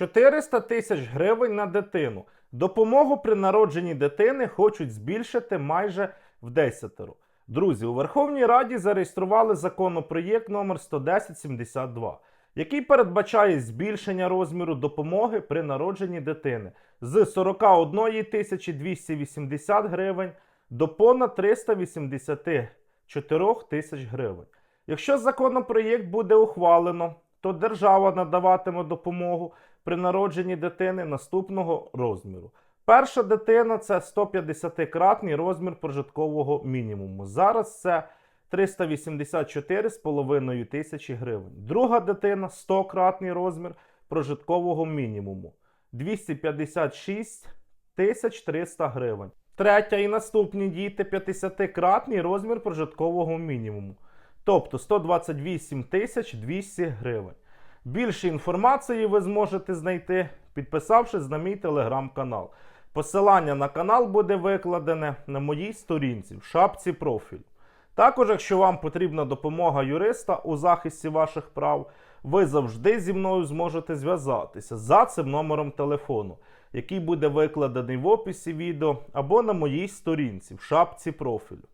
400 тисяч гривень на дитину. Допомогу при народженні дитини хочуть збільшити майже в десятеро. Друзі, у Верховній Раді зареєстрували законопроєкт номер 11072, який передбачає збільшення розміру допомоги при народженні дитини з 41 280 гривень до понад 384 тисяч гривень. Якщо законопроєкт буде ухвалено, то держава надаватиме допомогу при народженні дитини наступного розміру. Перша дитина це 150-кратний розмір прожиткового мінімуму. Зараз це 384,5 тисячі гривень. Друга дитина 100-кратний розмір прожиткового мінімуму 256 тисяч 300 гривень. Третя і наступні діти 50-кратний розмір прожиткового мінімуму, тобто 128 тисяч 200 гривень. Більше інформації ви зможете знайти, підписавшись на мій телеграм-канал. Посилання на канал буде викладене на моїй сторінці в шапці профілю. Також, якщо вам потрібна допомога юриста у захисті ваших прав, ви завжди зі мною зможете зв'язатися за цим номером телефону, який буде викладений в описі відео або на моїй сторінці в шапці профілю.